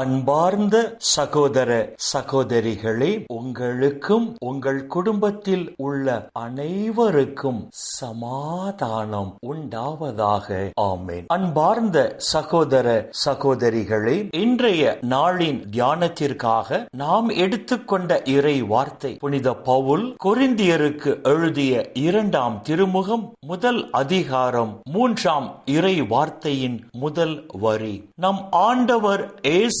அன்பார்ந்த சகோதர சகோதரிகளே உங்களுக்கும் உங்கள் குடும்பத்தில் உள்ள அனைவருக்கும் சமாதானம் உண்டாவதாக. ஆமேன். அன்பார்ந்த சகோதர சகோதரிகளே இன்றைய நாளின் தியானத்திற்காக நாம் எடுத்துக்கொண்ட இறை வார்த்தை புனித பவுல் கொரிந்தியருக்கு எழுதிய இரண்டாம் திருமுகம் முதல் அதிகாரம் மூன்றாம் இறை வார்த்தையின் முதல் வரி. நம் ஆண்டவர்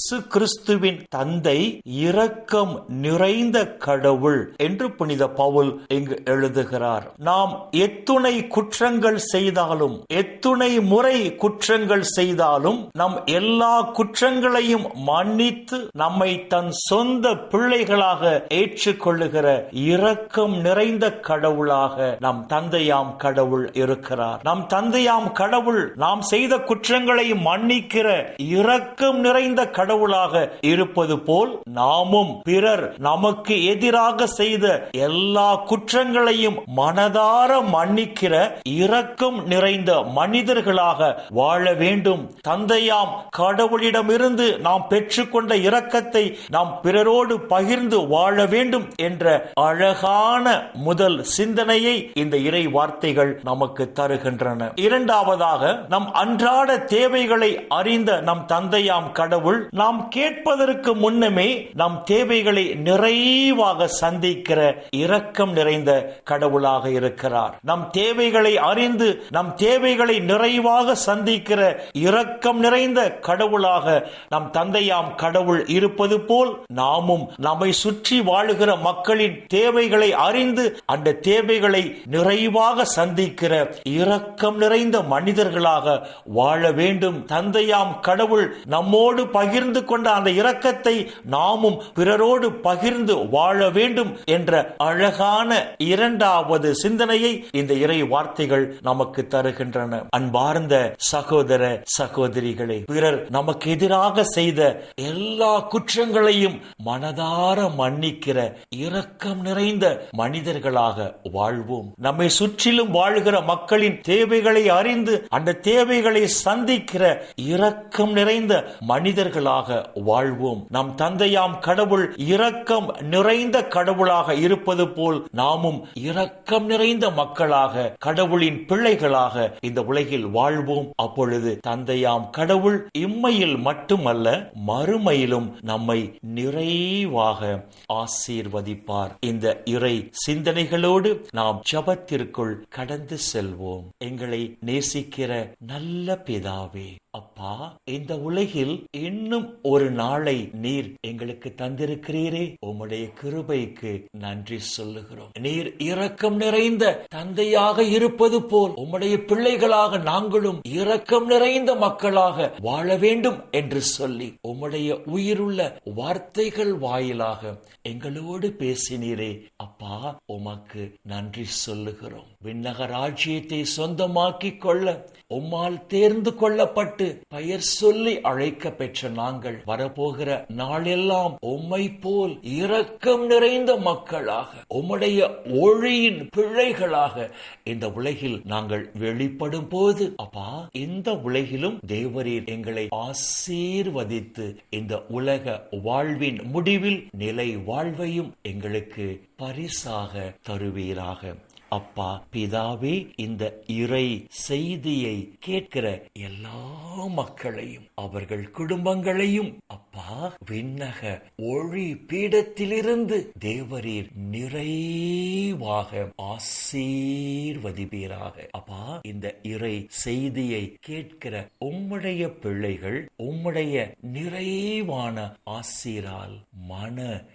இயேசு கிறிஸ்துவின் தந்தை இரக்கம் நிறைந்த கடவுள் என்று புனித பவுல் இங்கு எழுதுகிறார். நாம் எத்துணை குற்றங்கள் செய்தாலும் எத்துணை முறை குற்றங்கள் செய்தாலும் நம் எல்லா குற்றங்களையும் மன்னித்து நம்மை தன் சொந்த பிள்ளைகளாக ஏற்றுக்கொள்ளுகிற இரக்கம் நிறைந்த கடவுளாக நம் தந்தையாம் கடவுள் இருக்கிறார். நம் தந்தையாம் கடவுள் நாம் செய்த குற்றங்களை மன்னிக்கிற இரக்கம் நிறைந்த கடவுள் கடவுளாக இருப்பது போல் நாமும் பிறர் நமக்கு எதிராக செய்த எல்லா குற்றங்களையும் மனதார மன்னிக்கிற இரக்கம் நிறைந்த மனிதர்களாக வாழ வேண்டும். தந்தையாம் கடவுளிடமிருந்து நாம் பெற்றுக்கொண்ட இரக்கத்தை நாம் பிறரோடு பகிர்ந்து வாழ வேண்டும் என்ற அழகான முதல் சிந்தனையை இந்த இறை வார்த்தைகள் நமக்கு தருகின்றன. இரண்டாவதாக நம் அன்றாட தேவைகளை அறிந்த நம் தந்தையாம் கடவுள் நாம் கேட்பதற்கு முன்னமே நம் தேவைகளை நிறைவாக சந்திக்கிற இரக்கம் நிறைந்த கடவுளாக இருக்கிறார். நம் தேவைகளை அறிந்து நம் தேவைகளை நிறைவாக சந்திக்கிற இரக்கம் நிறைந்த கடவுளாக நம் தந்தையாம் கடவுள் இருப்பது போல் நாமும் நம்மை சுற்றி வாழுகிற மக்களின் தேவைகளை அறிந்து அந்த தேவைகளை நிறைவாக சந்திக்கிற இரக்கம் நிறைந்த மனிதர்களாக வாழ வேண்டும். தந்தையாம் கடவுள் நம்மோடு பகிர்ந்து கொண்ட அந்த இரக்கத்தை நாமும் பிறரோடு பகிர்ந்து வாழ வேண்டும் என்ற அழகான இரண்டாவது சிந்தனையை இந்த இறை வார்த்தைகள் நமக்கு தருகின்றன. அன்பார்ந்த சகோதர சகோதரிகளே பிறர் நமக்கு எதிராக செய்த எல்லா குற்றங்களையும் மனதார மன்னிக்கிற இரக்கம் நிறைந்த மனிதர்களாக வாழ்வோம். நம்மை சுற்றிலும் வாழ்கிற மக்களின் தேவைகளை அறிந்து அந்த தேவைகளை சந்திக்கிற இரக்கம் நிறைந்த மனிதர்களாக வாழ்வோம். நம் தந்தையாம் கடவுள் இரக்கம் நிறைந்த கடவுளாக இருப்பது போல் நாமும் இரக்கம் நிறைந்த மக்களாக கடவுளின் பிள்ளைகளாக இந்த உலகில் வாழ்வோம். அப்பொழுது தந்தையாம் கடவுள் இம்மையில் மட்டுமல்ல மறுமையிலும் நம்மை நிறைவாக ஆசீர்வதிப்பார். இந்த இறை சிந்தனைகளோடு நாம் ஜபத்திற்குள் கடந்து செல்வோம். எங்களை நேசிக்கிற நல்ல பிதாவே அப்பா இந்த உலகில் இன்னும் ஒரு நாளை நீர் எங்களுக்கு தந்திருக்கிறீரே. உம்முடைய கிருபைக்கு நன்றி சொல்லுகிறோம். நீர் இரக்கம் நிறைந்த தந்தையாக இருப்பது போல் உம்முடைய பிள்ளைகளாக நாங்களும் இரக்கம் நிறைந்த மக்களாக வாழ வேண்டும் என்று சொல்லி உம்முடைய உயிருள்ள வார்த்தைகள் வாயிலாக எங்களோடு பேசினீரே. அப்பா உமக்கு நன்றி சொல்லுகிறோம். விண்ணக ராஜ்யத்தை சொந்தமாக்கிக் கொள்ள உம்மால் தேர்ந்து கொள்ளப்பட்டு பெயர் சொல்லி அழைக்க பெற்ற நாங்கள் வரப்போகிற நாளெல்லாம் உம்மை போல் இரக்கம் நிறைந்த மக்களாக உம்முடைய ஒழியின் பிள்ளைகளாக இந்த உலகில் நாங்கள் வெளிப்படும் போது அப்பா இந்த உலகிலும் தேவரீர் எங்களை ஆசீர்வதித்து இந்த உலக வாழ்வின் முடிவில் நிலை வாழ்வையும் எங்களுக்கு பரிசாக தருவீராக. அப்பா பிதாவே இந்த இறை செய்தியை கேட்கிற எல்லா மக்களையும் அவர்கள் குடும்பங்களையும் அப்பா விண்ணக ஒளி பீடத்திலிருந்து தேவரீர் நிறைவாக ஆசீர்வதிப்பீராக. அப்பா இந்த இறை செய்தியை கேட்கிற உம்முடைய பிள்ளைகள் உம்முடைய நிறைவான ஆசீரால் மன